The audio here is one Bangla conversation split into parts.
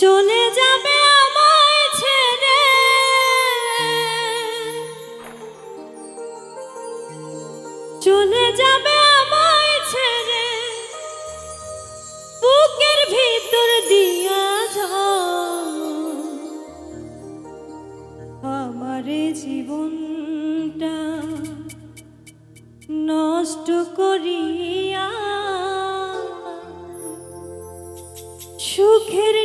চলে যাবে আমায় ছেড়ে। চলে যাবে আমায় ছেড়ে। বুকের ভিতর দিয়া আমারে জীবনটা নষ্ট করিয়া সুখের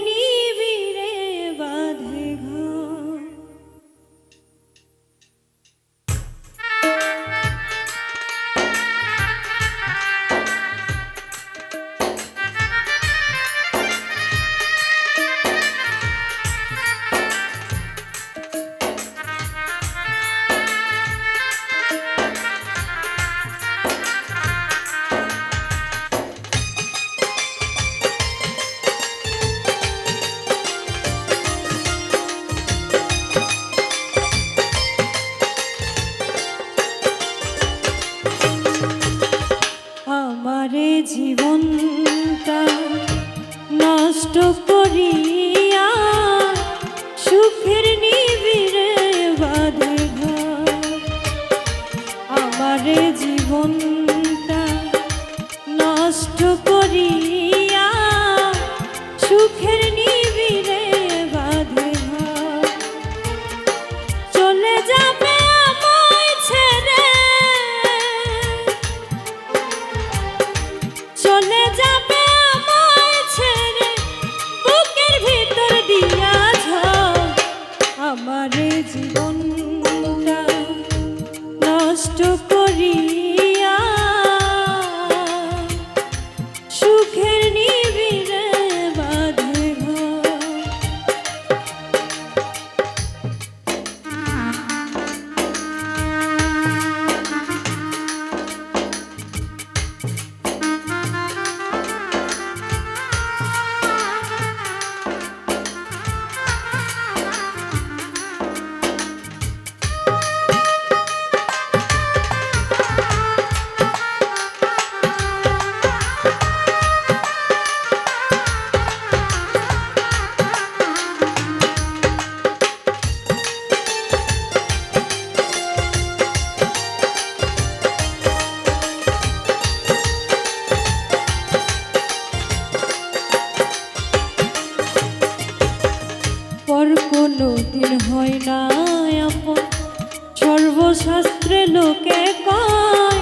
শাস্ত্র লোকে কয়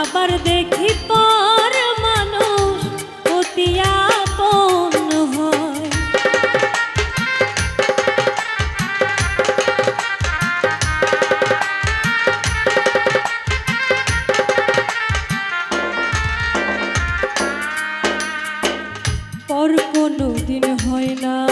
আবার দেখি পর মানুষ অতিয়া পর কোনো দিন হয় না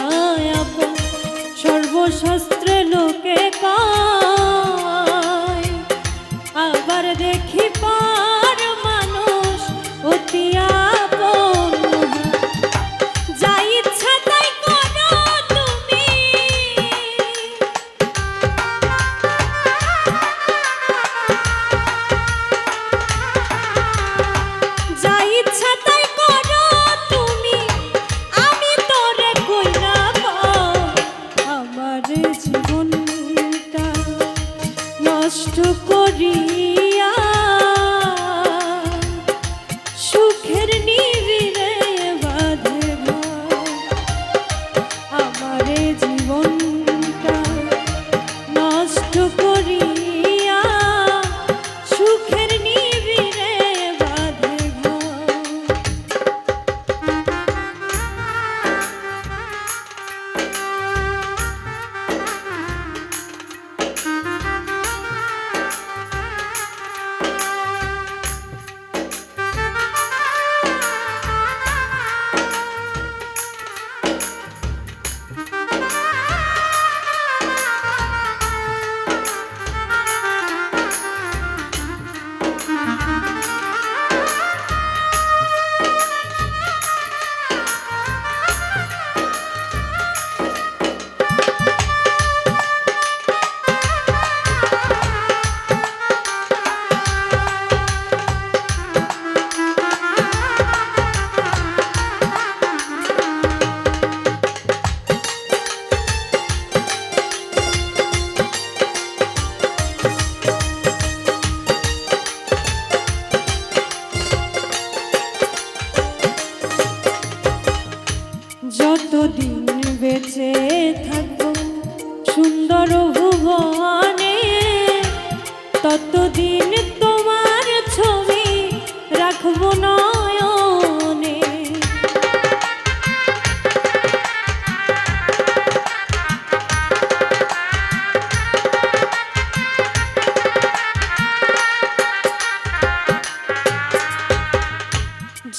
করি।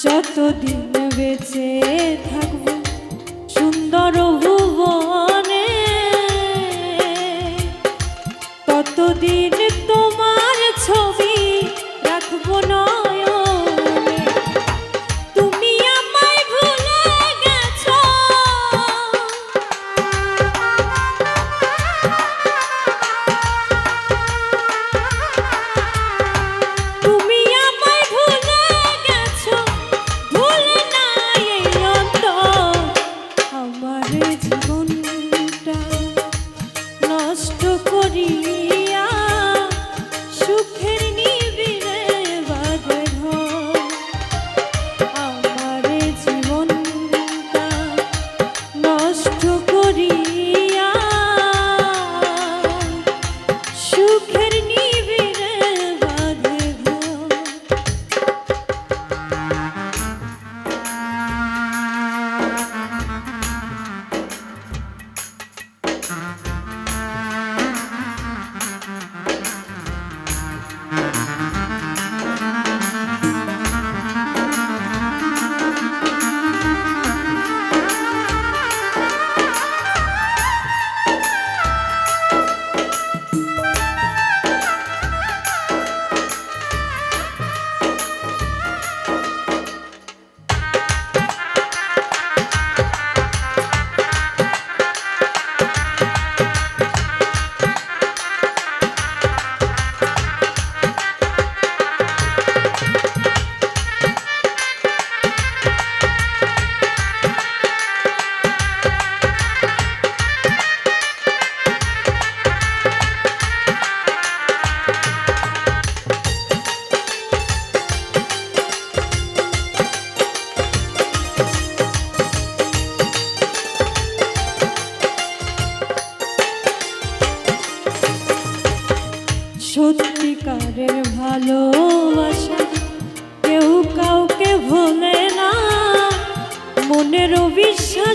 যতদিন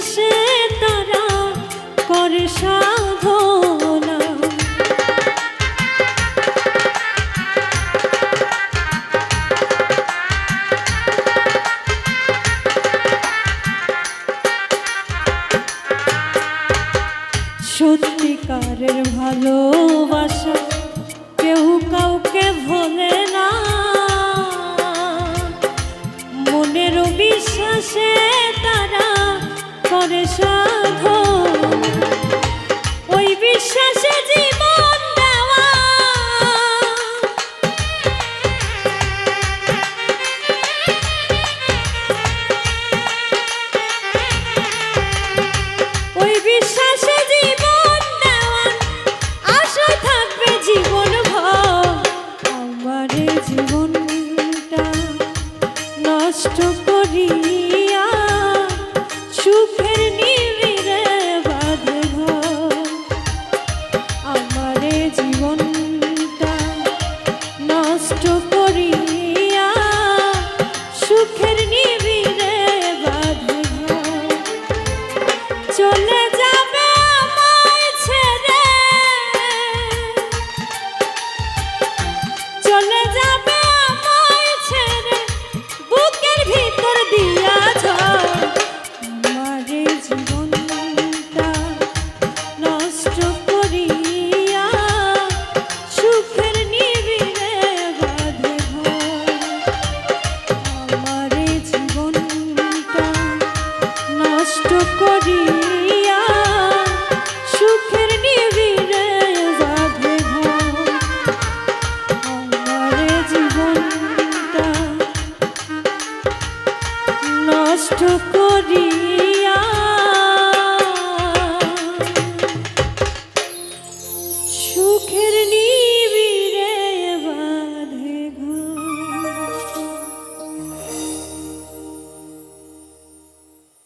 বিশ্বাসে তারা করে সাধনা। সত্যিকারের ভালোবাসা কষ্ট করি।